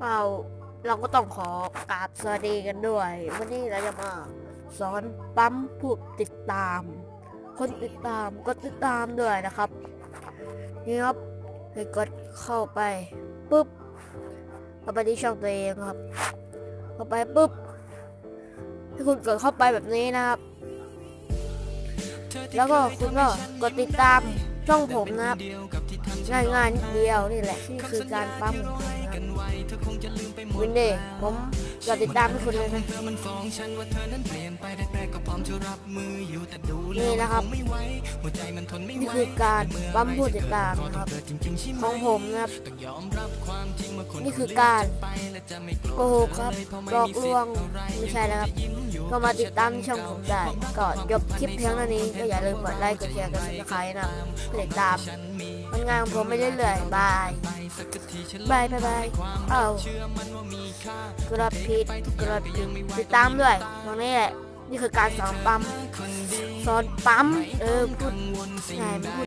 เราเราก็ต้องขอกราบสวัสดีกันด้วย วันนี้เราจะมาสอนปั๊มผู้ติดตาม คนติดตามก็ติดตามด้วยนะครับ นี่ครับให้กดเข้าไปปุ๊บเข้าไปที่ช่องตัวเองครับ เข้าไปปุ๊บให้คุณกดเข้าไปแบบนี้นะครับ แล้วก็คุณก็กดติดตาม ช่องผมนะครับง่ายงายๆนิดเดียวนี่แหละนี่คือการปั๊มวินเดย์ผมอยากติดตามให้คุณเลยนะนี่นะครับนี่คือการปั๊มผู้ติดตามนะครับของผมนะครับ นี่คือการโกหกครับหลอกลวงไม่ใช่นะครับ ก็มาติดตามช่องผมได้ก็จบคลิปเพียงเท่านี้ก็อย่าลืมกดไลค์กดแชร์กดซับสไครต์นะครับเพื่อติดตามผลงานของผมไปเรื่อยๆบายบายบายบายเอ้ากระผิดกระผิดติดตามด้วยตรงนี้แหละนี่คือการสอนปั๊มสอนปั๊มเออพูดง่ายไม่พูด